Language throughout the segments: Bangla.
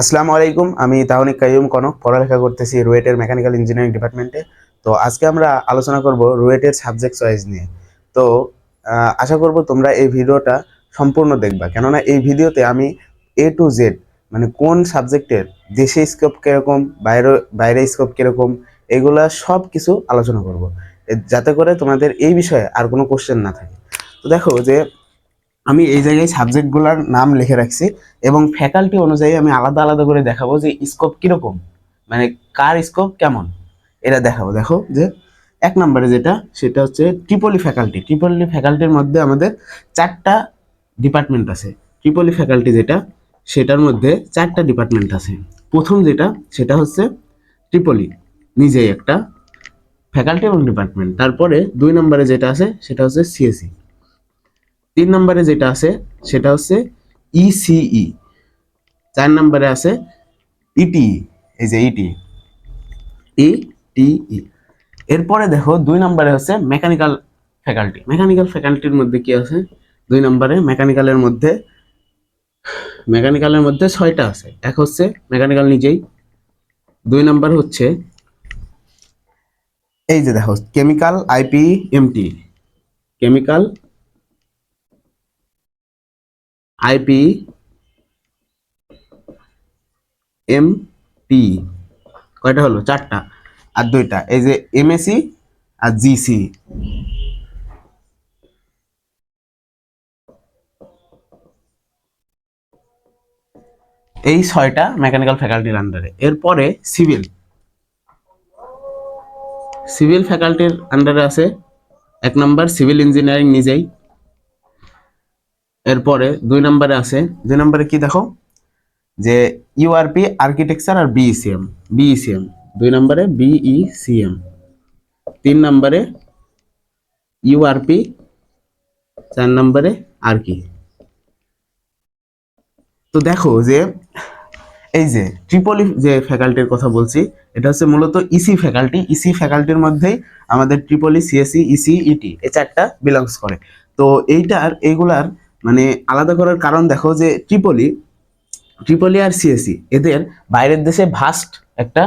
আসসালামু আলাইকুম, আমি তাহনিক কাইয়ুম কনক, পড়ালেখা করতেছি রুয়েটের মেকানিক্যাল ইঞ্জিনিয়ারিং ডিপার্টমেন্টে। তো আজকে আমরা আলোচনা করব রুয়েটের সাবজেক্ট চয়েস নিয়ে। তো আশা করব তোমরা এই ভিডিওটা সম্পূর্ণ দেখবা। কেননা এই ভিডিওতে আমি এ টু জেড মানে কোন সাবজেক্টের, দেশে স্কোপ কীরকম, বাইরে বাইরে স্কোপ কীরকম, এগুলা সব কিছু আলোচনা করব। যাতে করে তোমাদের এই বিষয়ে আর কোনো কোশ্চেন না থাকে। তো দেখো যে আমি এই জায়গায় সাবজেক্টগুলোর নাম লিখে রাখছি এবং ফ্যাকাল্টি অনুযায়ী আমি আলাদা আলাদা করে দেখাবো যে স্কোপ কীরকম মানে কার স্কোপ কেমন। এটা দেখাবো, দেখো যে এক নম্বরে যেটা, সেটা হচ্ছে ট্রিপলি ফ্যাকাল্টি। ট্রিপলি ফ্যাকাল্টির মধ্যে আমাদের চারটা ডিপার্টমেন্ট আছে। ট্রিপলি ফ্যাকাল্টি যেটা, সেটার মধ্যে চারটা ডিপার্টমেন্ট আছে। প্রথম যেটা, সেটা হচ্ছে ট্রিপলি নিজেই একটা ফ্যাকাল্টি এবং ডিপার্টমেন্ট। তারপরে দুই নম্বরে যেটা আছে, সেটা হচ্ছে সিএসি তিন নম্বরে যেটা আছে, সেটা হচ্ছে ইসিই চার নম্বরে আছে ইটি এই যে ইটি ইটিই এরপরে দেখো, দুই নম্বরে হচ্ছে মেকানিক্যাল ফ্যাকাল্টি মেকানিক্যাল ফ্যাকাল্টির মধ্যে কি আছে? দুই নম্বরে মেকানিক্যালের মধ্যে মেকানিক্যালের মধ্যে ছয়টা আছে। এক হচ্ছে মেকানিক্যাল নিজেই। দুই নম্বর হচ্ছে, এই যে দেখো chemical IP MT chemical IP M T কয়টা হলো? চারটা আর দুইটা। এই যে এমএসি আর জিসি। এই ছয়টা মেকানিক্যাল ফ্যাকাল্টির আন্ডারে এরপরে সিভিল সিভিল ফ্যাকাল্টির আন্ডারে আছে। এক নম্বর সিভিল ইঞ্জিনিয়ারিং নিজেই। এরপরে দুই নম্বরে আছে, দুই নম্বরে কি দেখো? যে ইউআরপি আর্কিটেকচার আর বিইসিএম বিইসিএম দুই নম্বরে বিইসিএম তিন নম্বরে ইউআরপি চার নম্বরে আর কি। তো দেখো যে, এই যে ট্রিপলি যে ফ্যাকাল্টির কথা বলছি, এটা হচ্ছে মূলত ইসি ফ্যাকাল্টি ইসি ফ্যাকাল্টির মধ্যেই আমাদের ট্রিপলি সিএসসি ইসি ইটি এই চারটা বিলংস করে। তো এইটার, এইগুলার মানে আলাদা করার কারণ দেখো যে ট্রিপলি ট্রিপলি আর সিএসসি এদের বাইরের দেশে ভাস্ট একটা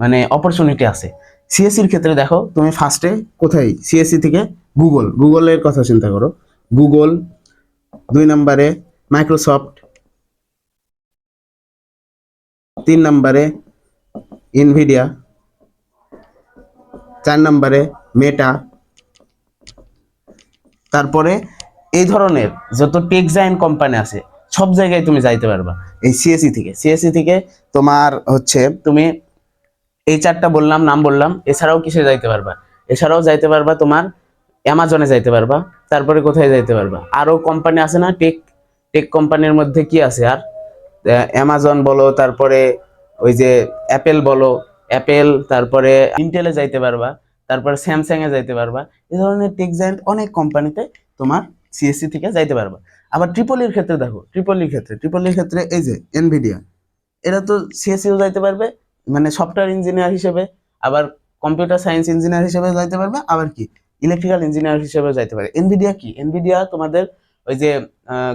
মানে অপরচুনিটি আছে। সিএসসির ক্ষেত্রে দেখো, তুমি ফার্স্টে কোথায়? সিএসসি থেকে গুগল গুগলের কথা চিন্তা করো। গুগল, দুই নম্বরে মাইক্রোসফট, তিন নম্বরে ইনভিডিয়া চার নম্বরে মেটা তারপরে এই ধরনের যত টেক্সাইন কোম্পানি আছে, সব জায়গায় তুমি যাইতে পারবা। এই সিএসসি থেকে। সিএসসি থেকে তোমার হচ্ছে তুমি এই চারটা বললাম, নাম বললাম, এছাড়াও কিসে যাইতে পারবা? এছাড়াও যাইতে পারবা তোমার অ্যামাজনে যাইতে পারবা, তারপরে কোথায় যাইতে পারবা? আরও কোম্পানি আছে না? টেক টেক কোম্পানির মধ্যে কি আছে আর? অ্যামাজন বলো, তারপরে ওই যে অ্যাপেল বলো অ্যাপেল তারপরে ইন্টেলে যাইতে পারবা, তারপরে স্যামসাংয়ে যাইতে পারবা। এই ধরনের টেক জায়ান্ট অনেক কোম্পানিতে তোমার সিএসসি থেকে যাইতে পারবা। আবার ট্রিপলির ক্ষেত্রে দেখো ট্রিপলির ক্ষেত্রে ট্রিপলির ক্ষেত্রে এই যে এনভিডিয়া এরা তো সিএসসিও যাইতে পারবে মানে সফটওয়্যার ইঞ্জিনিয়ার হিসেবে, আবার কম্পিউটার সায়েন্স ইঞ্জিনিয়ার হিসেবে যাইতে পারবে, আবার কি? ইলেকট্রিক্যাল ইঞ্জিনিয়ার হিসেবে যাইতে পারে। এনভিডিয়া কি? এনভিডিয়া তোমাদের ওই যে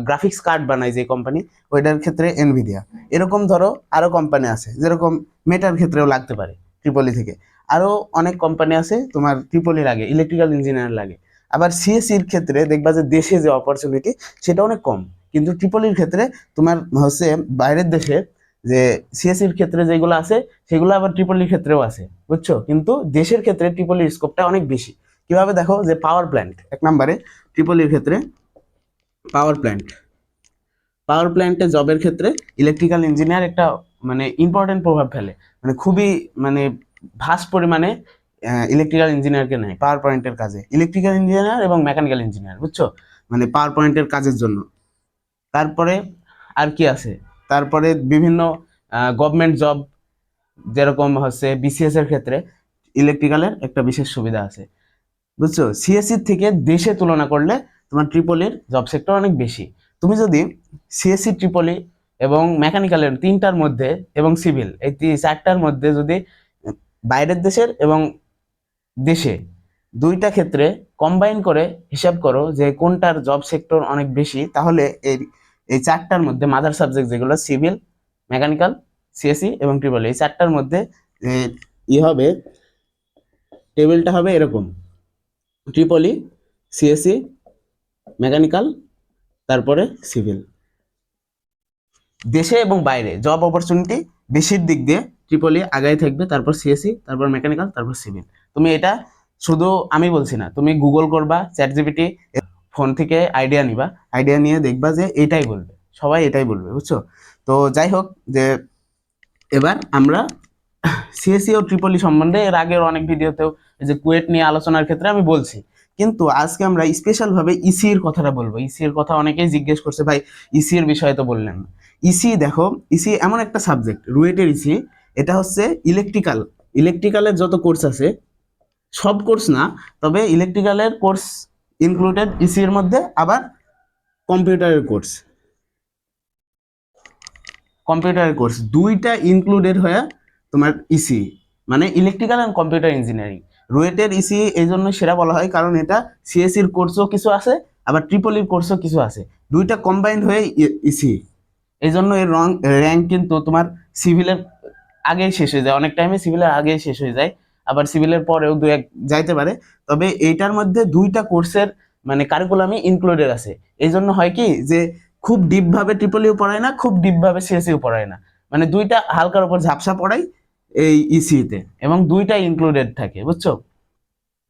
গ্রাফিক্স কার্ড বানায় যে কোম্পানি ওইটার ক্ষেত্রে এনভিডিয়া এরকম ধরো আরও কোম্পানি আছে, যেরকম মেটার ক্ষেত্রেও লাগতে পারে ট্রিপলি থেকে। আরও অনেক কোম্পানি আছে তোমার ট্রিপলি লাগে ইলেকট্রিক্যাল ইঞ্জিনিয়ার লাগে। আবার সিএসসির ক্ষেত্রে দেখবা যে দেশে যে অপরচুনিটি সেটা অনেক কম। কিন্তু ট্রিপলির ক্ষেত্রে তোমার হচ্ছে বাইরের দেশে যে সিএসসির ক্ষেত্রে যেগুলো আছে, সেগুলো আবার ট্রিপলির ক্ষেত্রেও আছে, বুঝছ? কিন্তু দেশের ক্ষেত্রে ট্রিপলির স্কোপটা অনেক বেশি। কীভাবে দেখো? যে পাওয়ার প্ল্যান্ট এক নম্বরে ট্রিপলির ক্ষেত্রে পাওয়ার প্ল্যান্ট পাওয়ার প্ল্যান্টে জবের ক্ষেত্রে ইলেকট্রিক্যাল ইঞ্জিনিয়ার একটা মানে ইম্পর্টেন্ট প্রভাব ফেলে। মানে খুবই মানে ভাস্ট পরিমাণে ইলেকট্রিক্যাল ইঞ্জিনিয়ারকে নেয় পাওয়ার পয়েন্টের কাজে। ইলেকট্রিক্যাল ইঞ্জিনিয়ার এবং মেকানিক্যাল ইঞ্জিনিয়ার বুঝছ? মানে পাওয়ার পয়েন্টের কাজের জন্য। তারপরে আর কি আছে? তারপরে বিভিন্ন গভর্নমেন্ট জব যেরকম হচ্ছে বিসিএস এর ক্ষেত্রে ইলেকট্রিক্যালের একটা বিশেষ সুবিধা আছে। বুঝছ? সিএসসি থেকে দেশে তুলনা করলে তোমার ট্রিপলির জব সেক্টর অনেক বেশি। তুমি যদি সিএসসি ট্রিপলি এবং মেকানিক্যালের তিনটার মধ্যে এবং সিভিল এই চারটার মধ্যে যদি বাইরের দেশের এবং দেশে। দুইটা ক্ষেত্রে কম্বাইন করে হিসাব করো যে কোনটার জব সেক্টর অনেক বেশি, তাহলে এই এই চারটার মধ্যে মাদার সাবজেক্ট যেগুলো সিভিল মেকানিক্যাল সিএসসি এবং ট্রিপল এই চারটার মধ্যে ই হবে টেবিলটা হবে এরকম। ট্রিপলি সিএসসি মেকানিক্যাল তারপরে সিভিল দেশে এবং বাইরে জব অপরচুনিটি বেশির দিক দিয়ে ট্রিপলি আগায় থাকবে, তারপর সিএসসি তারপর মেকানিক্যাল তারপর সিভিল তুমি এটা শুধু আমি বলছি না, তুমি গুগল করবা চ্যাট জিপিটি ফোন থেকে আইডিয়া নিবা আইডিয়া নিয়ে দেখবা যে এটাই বলবে, সবাই এটাই বলবে, বুঝছ? তো যাই হোক যে এবার আমরা সিএসসি ও ট্রিপলি সম্বন্ধে এর আগের অনেক ভিডিওতেও যে কুয়েট নিয়ে আলোচনার ক্ষেত্রে আমি বলছি। কিন্তু আজকে আমরা স্পেশাল ভাবে ইসি এর কথাটা বলব। ইসি এর কথা অনেকেই জিজ্ঞেস করছে, ভাই ইসি এর বিষয়ে তো বললেন ইসি দেখো ইসি এমন একটা সাবজেক্ট রুয়েটের ইসি এটা হচ্ছে ইলেকট্রিক্যাল ইলেকট্রিক্যালের যত কোর্স আছে সব কোর্স না, তবে ইলেকট্রিক্যালের কোর্স ইনক্লুডেড ইসি এর মধ্যে, আবার কম্পিউটারের কোর্স কম্পিউটারের কোর্স দুইটা ইনক্লুডেড হয়ে তোমার ইসি মানে ইলেকট্রিক্যাল অ্যান্ড কম্পিউটার ইঞ্জিনিয়ারিং রুয়েটের ইসি এই জন্য সেরা বলা হয়, কারণ এটা সিএসসির কোর্সও কিছু আছে, আবার ট্রিপলির কোর্সও কিছু আছে। দুইটা কম্বাইন্ড হয়ে ইসি এই জন্য এর রং র্যাঙ্ক কিন্তু তোমার সিভিলের আগেই শেষ হয়ে যায়, অনেক টাইমে সিভিলের আগেই শেষ হয়ে যায়। আবার সিভিলের পরেও দু এক যাইতে পারে। তবে এইটার মধ্যে দুইটা কোর্সের মানে কারিকুলামই ইনক্লুডেড আছে। এই জন্য হয় কি যে খুব ডিপভাবে ট্রিপলিও পড়ায় না, খুব ডিপভাবে সিএসিও পড়ায় না। মানে দুইটা হালকার উপর ঝাপসা পড়াই এই ইসিতে এবং দুইটা ইনক্লুডেড থাকে, বুঝছ?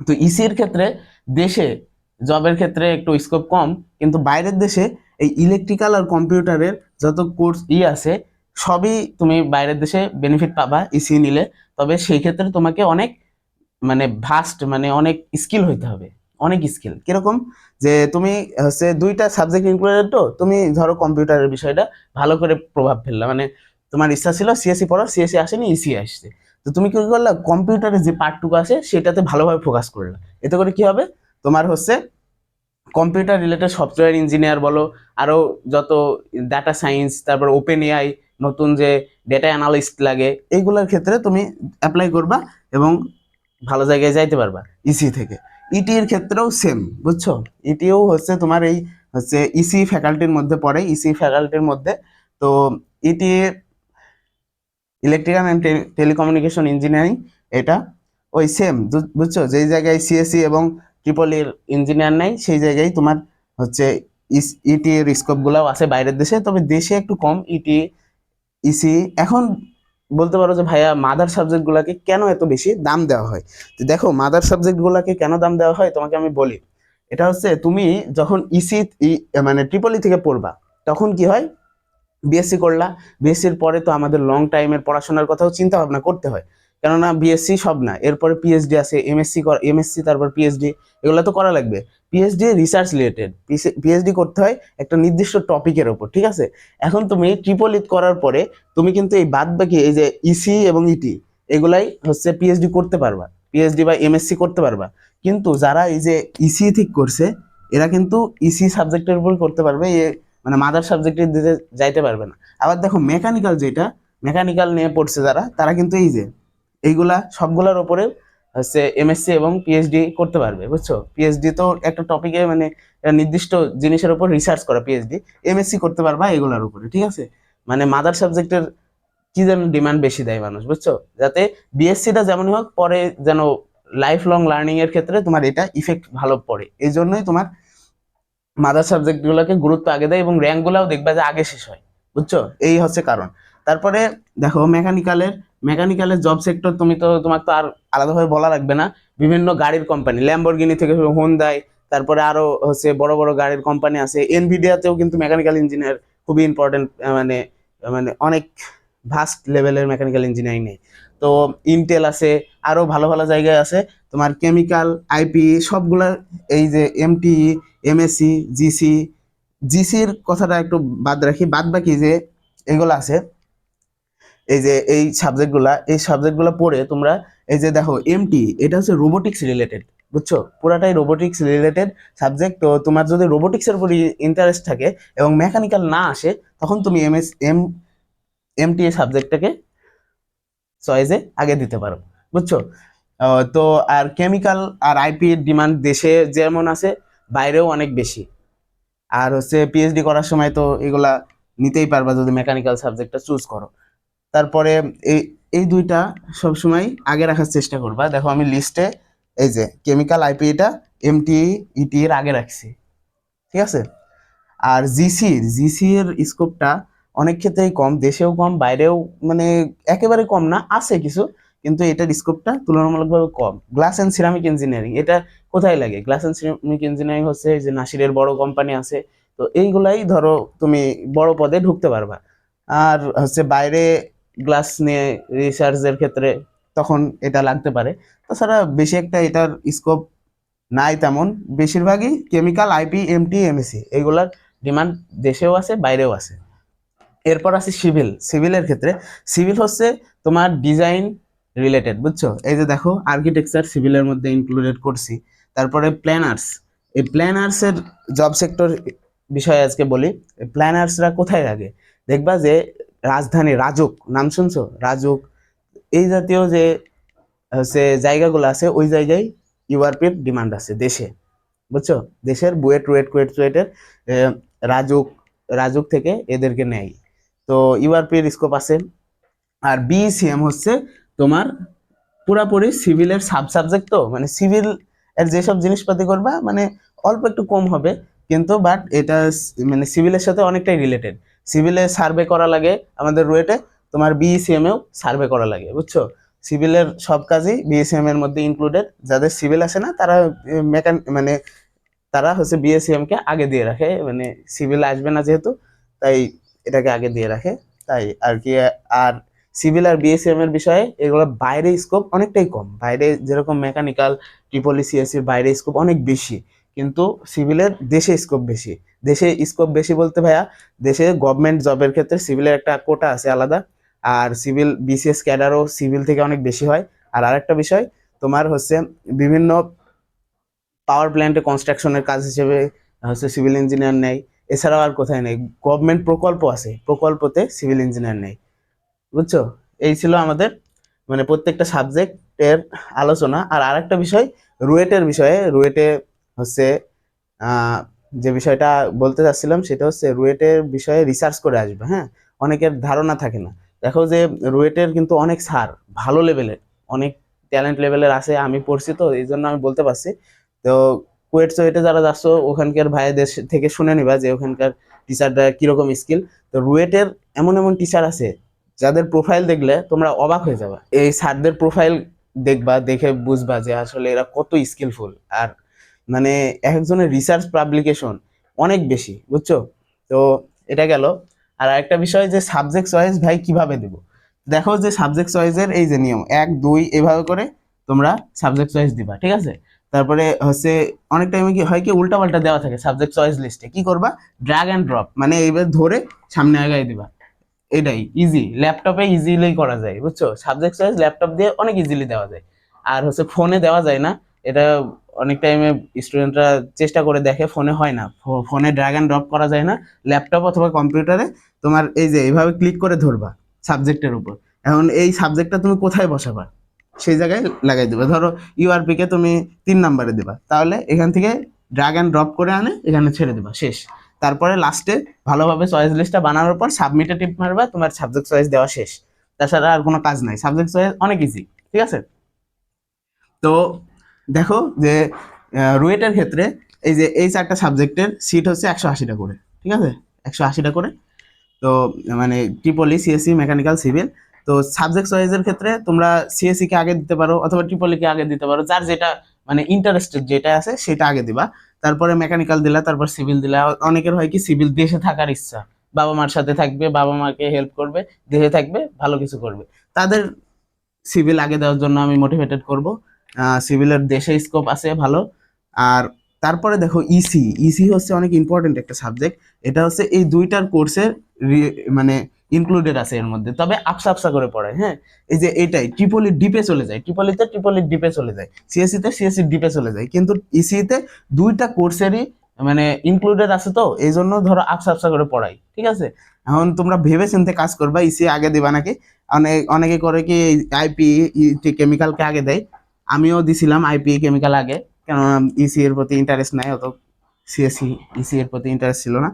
তো ইসির ক্ষেত্রে দেশে জবের ক্ষেত্রে একটু স্কোপ কম, কিন্তু বাইরের দেশে এই ইলেকট্রিক্যাল আর কম্পিউটারের যত কোর্স ই আছে সবই তুমি বাইরের দেশে বেনিফিট পাবা ইসি নিলে। তবে সেই ক্ষেত্রে তোমাকে অনেক মানে ভাস্ট মানে অনেক স্কিল হইতে হবে। অনেক স্কিল কীরকম? যে তুমি হচ্ছে দুইটা সাবজেক্ট ইনক্লুডেড তো, তুমি ধরো কম্পিউটারের বিষয়টা ভালো করে প্রভাব ফেললা। মানে তোমার ইচ্ছা ছিল সিএসসি পড়ো সিএসসি আসেনি ইসি আসছে। তো তুমি কি করলা? কম্পিউটারের যে পার্টটুকু আছে, সেটাতে ভালোভাবে ফোকাস করলা। এতে করে কি হবে? তোমার হচ্ছে কম্পিউটার রিলেটেড সফটওয়্যার ইঞ্জিনিয়ার বলো আরও যত ডাটা সায়েন্স তারপর ওপেন এআই নতুন যে ডেটা অ্যানালিস্ট লাগে এইগুলোর ক্ষেত্রে তুমি অ্যাপ্লাই করবা এবং ভালো জায়গায় যাইতে পারবা। ইসি থেকে। ইটি এর ক্ষেত্রেও সেম বুঝছ? ইটিও হচ্ছে তোমার এই হচ্ছে ইসি ফ্যাকাল্টির মধ্যে পড়ে ইসি ফ্যাকাল্টির মধ্যে। তো ET electrical and telecommunication engineering এটা ওই সেম বুঝছ? যেই জায়গায় সিএসসি এবং ট্রিপল এর ইঞ্জিনিয়ার নাই, সেই জায়গায় তোমার হচ্ছে ইটি এর স্কোপগুলোও আছে বাইরের দেশে। তবে দেশে একটু কম ইটি ইসি এখন বলতে পারো যে ভাইয়া মাদার সাবজেক্টগুলোকে কেন এত বেশি দাম দেওয়া হয়? তো দেখো মাদার সাবজেক্টগুলোকে কেন দাম দেওয়া হয়? তোমাকে আমি বলি। এটা হচ্ছে তুমি যখন ইসি মানে ট্রিপলি থেকে পড়বা, তখন কি হয়? বিএসসি করলা। বিএসসির পরে তো আমাদের লং টাইমের পড়াশোনার কথাও চিন্তা ভাবনা করতে হয়। কেননা বিএসসি সব না, এরপরে পিএইচডি আছে এমএসসি এমএসসি তারপর পিএইচডি এগুলো তো করা লাগবে। পিএইচডি রিসার্চ রিলেটেড পিএইচডি করতে হয় একটা নির্দিষ্ট টপিকের ওপর, ঠিক আছে? এখন তুমি ট্রিপল ইট করার পরে তুমি কিন্তু এই বাদ বাকি এই যে ইসি এবং ইটি এগুলাই হচ্ছে পিএইচডি করতে পারবা পিএইচডি বা এমএসসি করতে পারবা। কিন্তু যারা এই যে ইসি ঠিক করছে, এরা কিন্তু ইসি সাবজেক্টের উপর করতে পারবে মানে মাদার সাবজেক্টের দিতে যাইতে পারবে না। আবার দেখো মেকানিক্যাল যেটা মেকানিক্যাল নিয়ে পড়ছে যারা, তারা কিন্তু এই যে এইগুলা সবগুলোর উপরে হচ্ছে এমএসসি এবং পিএইচডি করতে পারবে, বুঝছ? পিএইচডি তো একটা টপিকে মানে নির্দিষ্ট জিনিসের উপর রিসার্চ করা পিএইচডি এমএসসি করতে পারবা এগুলার উপরে, ঠিক আছে? মানে মাদার সাবজেক্টের কি যেন ডিমান্ড বেশি দেয় মানুষ, বুঝছ? যাতে বিএসসিটা যেমন হোক, পরে যেন লাইফ লং লার্নিং এর ক্ষেত্রে তোমার এটা ইফেক্ট ভালো পড়ে। এই জন্যই তোমার মাদার সাবজেক্টগুলোকে গুরুত্ব আগে দেয় এবং র্যাঙ্কগুলোও দেখবা যে আগে শেষ হয়, বুঝছ? এই হচ্ছে কারণ। তারপরে দেখো মেকানিক্যালের মেকানিক্যালের জব সেক্টর তুমি তো তোমার তো আর আলাদাভাবে বলা লাগবে না। বিভিন্ন গাড়ির কোম্পানি ল্যাম্বরগিনি থেকে হোন্দাই তারপরে আরও হচ্ছে বড় বড় গাড়ির কোম্পানি আছে। এনভিডিয়াতেও কিন্তু মেকানিক্যাল ইঞ্জিনিয়ার খুবই ইম্পর্টেন্ট মানে মানে অনেক ভাস্ট লেভেলের মেকানিক্যাল ইঞ্জিনিয়ারিং নেই তো ইন্টেল আছে আরও ভালো ভালো জায়গায় আছে। তোমার কেমিক্যাল আইপি সবগুলা এই যে এমটি এমএসসি জিসি জিসির কথাটা একটু বাদ রাখি। বাদ বাকি যে এগুলো আছে এই যে এই সাবজেক্টগুলা এই সাবজেক্টগুলো পড়ে তোমরা এই যে দেখো এমটি এটা হচ্ছে রোবোটিক্স রিলেটেড বুঝছ? পুরাটাই রোবোটিক্স রিলেটেড সাবজেক্ট তো তোমার যদি রোবোটিক্সের উপর ইন্টারেস্ট থাকে এবং মেকানিক্যাল না আসে, তখন তুমি এম এস এম এমটি সাবজেক্টটাকে চয়েসে আগে দিতে পারো, বুঝছ? তো আর কেমিক্যাল আর আইপি এর ডিমান্ড দেশে যেমন আছে, বাইরেও অনেক বেশি। আর হচ্ছে পিএইচডি করার সময় তো এগুলা নিতেই পারবা যদি মেকানিক্যাল সাবজেক্টটা চুজ করো। তারপরে এই এই দুইটা সবসময় আগে রাখার চেষ্টা করবা। দেখো আমি লিস্টে এই যে কেমিক্যাল আইপিটা এমটি ইটি এর আগে রাখছি। ঠিক আছে? আর জিসির জিসির স্কোপটা অনেক ক্ষেত্রেই কম, দেশেও কম, বাইরেও মানে একেবারে কম না, আছে কিছু, কিন্তু এটার স্কোপটা তুলনামূলকভাবে কম। গ্লাস অ্যান্ড সিরামিক ইঞ্জিনিয়ারিং এটা কোথায় লাগে? গ্লাস অ্যান্ড সিরামিক ইঞ্জিনিয়ারিং হচ্ছে যে নাসিরের বড় কোম্পানি আছে, তো এইগুলাই ধরো তুমি বড় পদে ঢুকতে পারবা। আর হচ্ছে বাইরে গ্লাস নিয়ে রিসার্চের ক্ষেত্রে তখন এটা লাগতে পারে। তাছাড়া বেশি একটা এটার স্কোপ নাই তেমন। বেশিরভাগই কেমিক্যাল আইপি এমটি এমএসসি এগুলার ডিমান্ড দেশেও আছে, বাইরেও আছে। এরপর আছে সিভিল সিভিলের ক্ষেত্রে সিভিল হচ্ছে তোমার ডিজাইন রিলেটেড বুঝছ? এই যে দেখো আর্কিটেকচার সিভিলের মধ্যে ইনক্লুডেড করছি। তারপরে প্ল্যানার্স এই প্ল্যানার্সের জব সেক্টর বিষয়ে আজকে বলি। প্ল্যানার্সরা কোথায় লাগে? দেখবা যে রাজধানী, রাজুক, নাম শুনছো? রাজুক। এই জাতীয় যে হচ্ছে জায়গাগুলো আছে, ওই জায়গায় ইউআরপির ডিমান্ড আছে দেশে। বুঝছ? দেশের বুয়েট, রুয়েট, কুয়েট চুয়েটের রাজুক রাজুক থেকে এদেরকে নেয়। তো ইউআরপির স্কোপ আছে। আর বিসিএম হচ্ছে তোমার পুরাপুরি সিভিলের সাব সাবজেক্ট তো মানে সিভিল এর যেসব জিনিসপাতি করবা মানে অল্প একটু কম হবে, কিন্তু বাট এটা মানে সিভিলের সাথে অনেকটাই রিলেটেড সিভিলে সার্ভে করা লাগে আমাদের রুয়েটে, তোমার বিএসিএম এও সার্ভে করা লাগে, বুঝছ? সিভিলের সব কাজই বিএসিএম এর মধ্যে ইনক্লুডেড যাদের সিভিল আছে না, তারা মেকান মানে তারা হচ্ছে বিএসিএম কে আগে দিয়ে রাখে মানে সিভিল আসবে না যেহেতু, তাই এটাকে আগে দিয়ে রাখে, তাই আর কি আর সিভিল আর বিএসিএম এর বিষয়ে এগুলো বাইরে স্কোপ অনেকটাই কম, বাইরে যেরকম মেকানিক্যাল ট্রিপলি সিএসসির বাইরে স্কোপ অনেক বেশি। কিন্তু সিভিলের দেশে স্কোপ বেশি। দেশে স্কোপ বেশি বলতে ভাইয়া, দেশে গভর্নমেন্ট জবের ক্ষেত্রে সিভিলের একটা কোটা আছে আলাদা। আর সিভিল বিসিএস ক্যাডারও সিভিল থেকে অনেক বেশি হয়। আর আরেকটা বিষয়, তোমার হচ্ছে বিভিন্ন পাওয়ার প্ল্যান্টে কনস্ট্রাকশনের কাজ হিসেবে হচ্ছে সিভিল ইঞ্জিনিয়ার নেই এছাড়াও আর কোথায় নেই? গভর্নমেন্ট প্রকল্প আছে, প্রকল্পতে সিভিল ইঞ্জিনিয়ার নেই বুঝছ? এই ছিল আমাদের মানে প্রত্যেকটা সাবজেক্টের আলোচনা। আর আরেকটা বিষয়, রুয়েটের বিষয়ে, রুয়েটে হচ্ছে যে বিষয়টা বলতে চাচ্ছিলাম সেটা হচ্ছে রুয়েটের বিষয়ে রিসার্চ করে আসবে হ্যাঁ? অনেকের ধারণা থাকে না। দেখো যে রুয়েটের কিন্তু অনেক স্যার ভালো লেভেলের অনেক ট্যালেন্ট লেভেলের আছে, আমি পড়ছি তো, এই জন্য আমি বলতে পারছি। তো কুয়েট চুয়েটে যারা যাচ্ছ, ওখানকার ভাইদের থেকে শুনে নিবা যে ওখানকার টিচাররা কীরকম স্কিল তো রুয়েটের এমন এমন টিচার আছে, যাদের প্রোফাইল দেখলে তোমরা অবাক হয়ে যাবে। এই স্যারদের প্রোফাইল দেখবা, দেখে বুঝবা যে আসলে এরা কত স্কিলফুল আর মানে এক একজনের রিসার্চ পাবলিকেশন অনেক বেশি, বুঝছ? তো এটা গেল। আর একটা বিষয় যে সাবজেক্ট চয়েস ভাই কীভাবে দেব? দেখো যে সাবজেক্ট চয়েসের এই যে নিয়ম, এক, দুই, এভাবে করে তোমরা সাবজেক্ট চয়েস দিবা, ঠিক আছে? তারপরে হচ্ছে অনেক টাইমে কি হয় কি উল্টা পাল্টা দেওয়া থাকে সাবজেক্ট চয়েস লিস্টে কি করবা? ড্র্যাগ অ্যান্ড ড্রপ মানে এইবার ধরে সামনে আগাই দিবা। এটাই ইজি ল্যাপটপে ইজিলি করা যায়, বুঝছ? সাবজেক্ট চয়েস ল্যাপটপ দিয়ে অনেক ইজিলি দেওয়া যায়। আর হচ্ছে ফোনে দেওয়া যায় না, এটা অনেক টাইমে স্টুডেন্টরা চেষ্টা করে দেখে ফোনে হয় না। ফোনে ড্র্যাগ অ্যান্ড ড্রপ করা যায় না। ল্যাপটপ অথবা কম্পিউটারে তোমার এই যে এইভাবে ক্লিক করে ধরবা সাবজেক্টের উপর। এখন এই সাবজেক্টটা তুমি কোথায় বসাবা? সেই জায়গায় লাগাই দেবে। ধরো ইউআরপিকে তুমি তিন নাম্বারে দেবা। তাহলে এখান থেকে ড্র্যাগ অ্যান্ড ড্রপ করে আনে, এখানে ছেড়ে দেবা। শেষ। তারপরে লাস্টে ভালোভাবে চয়েস লিস্টটা বানানোর পর সাবমিটে টিপ মারবা, তোমার সাবজেক্ট চয়েস দেওয়া শেষ। তাছাড়া আর কোনো কাজ নাই। সাবজেক্ট চয়েস অনেক ইজি ঠিক আছে? তো দেখো যে রুয়েটের ক্ষেত্রে এই যে এই চারটা সাবজেক্টের সিট হচ্ছে একশো আশিটা করে, ঠিক আছে? একশো আশিটা করে। তো মানে triple E CSE mechanical civil তো সাবজেক্ট চয়েসের ক্ষেত্রে তোমরা সিএসসি কে আগে দিতে পারো অথবা ট্রিপলি কে আগে দিতে পারো, যার যেটা মানে ইন্টারেস্টেড যেটা আছে সেটা আগে দিবা। তারপরে মেকানিক্যাল দিলা, তারপর সিভিল দিলা। অনেকের হয় কি সিভিল দেশে থাকার ইচ্ছা। বাবা মার সাথে থাকবে, বাবা মাকে হেল্প করবে, দেশে থাকবে, ভালো কিছু করবে। তাদের সিভিল আগে দেওয়ার জন্য আমি মোটিভেটেড করব। সিভিলের দেশে স্কোপ আছে, ভালো। আর তারপরে দেখো ইসি ইসি হচ্ছে অনেক ইম্পর্টেন্ট একটা সাবজেক্ট এটা হচ্ছে এই দুইটার কোর্সের মানে ইনক্লুডেড আছে এর মধ্যে। তবে আপসা আপসা করে পড়ায় হ্যাঁ? এই যে এটাই ট্রিপলি ডিপে চলে যায়। ট্রিপলিতে ট্রিপলি ডিপে চলে যায়। সিএসসি তে সিএসসি ডিপে চলে যায়। কিন্তু ইসিতে দুইটা কোর্সেরই মানে ইনক্লুডেড আছে তো, এই জন্য ধরো আপসা আপসা করে পড়াই ঠিক আছে? এখন তোমরা ভেবে চিন্তে কাজ করবা ইসি আগে দিবা নাকি? অনেক, অনেকে করে কি আইপি কেমিক্যালকে আগে দেয়। আমিও দিছিলাম আইপি কেমিক্যাল আগে, কেননা ইসি এর প্রতি ইন্টারেস্ট নাই, অত সিএসসি ইসি এর প্রতি ইন্টারেস্ট ছিল না।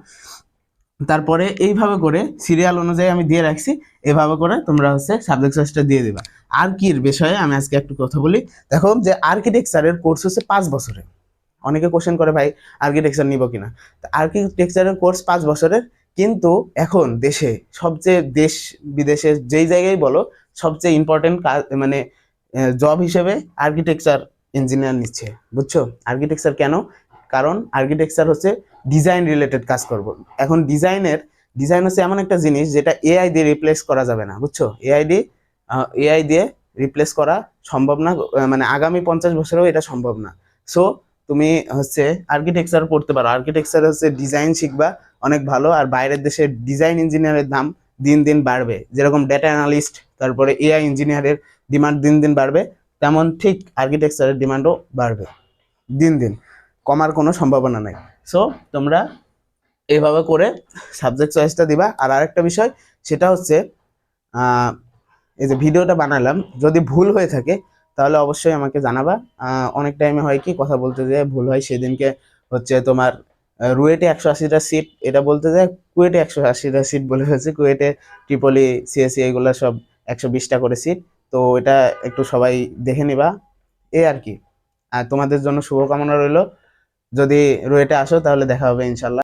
তারপরে এইভাবে করে সিরিয়াল অনুযায়ী আমি দিয়ে রাখছি, এভাবে করে তোমরা হচ্ছে সাবজেক্ট চয়েসটা দিয়ে দিবা। আর কির বিষয়ে আমি আজকে একটু কথা বলি। দেখো যে আর্কিটেকচারের কোর্স হচ্ছে পাঁচ বছরের অনেকে কোশ্চেন করে, ভাই আর্কিটেকচার নিব কিনা? আর্কিটেকচারের কোর্স পাঁচ বছরের, কিন্তু এখন দেশে সবচেয়ে দেশ বিদেশে যেই জায়গায় বলো, সবচেয়ে ইম্পর্টেন্ট কাজ মানে জব হিসেবে আর্কিটেকচার ইঞ্জিনিয়ার নিচ্ছে, বুঝছ? আর্কিটেকচার কেন? কারণ আর্কিটেকচার হচ্ছে ডিজাইন রিলেটেড কাজ করব। এখন ডিজাইনের ডিজাইন হচ্ছে এমন একটা জিনিস যেটা এআই দিয়ে রিপ্লেস করা যাবে না, বুঝছ? এআই দিয়ে এআই দিয়ে রিপ্লেস করা সম্ভব না মানে আগামী পঞ্চাশ বছরেও এটা সম্ভব না। সো তুমি হচ্ছে আর্কিটেকচার পড়তে পারো। আর্কিটেকচার হচ্ছে ডিজাইন শিখবা, অনেক ভালো, আর বাইরের দেশে ডিজাইন ইঞ্জিনিয়ারের দাম দিন দিন বাড়বে। যেরকম ডেটা অ্যানালিস্ট তারপরে এআই ইঞ্জিনিয়ারের ডিমান্ড দিন দিন বাড়বে, তেমন ঠিক আর্কিটেকচারের ডিমান্ডও বাড়বে, দিন দিন, কমার কোনো সম্ভাবনা নাই। সো তোমরা এভাবে করে সাবজেক্ট চয়েসটা দিবা। আর আরেকটা বিষয়, সেটা হচ্ছে এই যে ভিডিওটা বানালাম, যদি ভুল হয়ে থাকে, তাহলে অবশ্যই আমাকে জানাবা। অনেক টাইমে হয় কি, কথা বলতে যেয়ে ভুল হয়, সেদিনকে হচ্ছে তোমার রুয়েটে একশো আশিটা সিট এটা বলতে যায় কুয়েটে একশো আশিটা সিট বলে ফেলছি কুয়েটে ট্রিপলি সিএসসি এগুলো সব একশো বিশটা করে সিট তো এটা একটু সবাই দেখে নিবা। এ আর কি। আর তোমাদের জন্য শুভকামনা রইল। যদি রুয়েটে আসো তাহলে দেখা হবে ইনশাল্লাহ।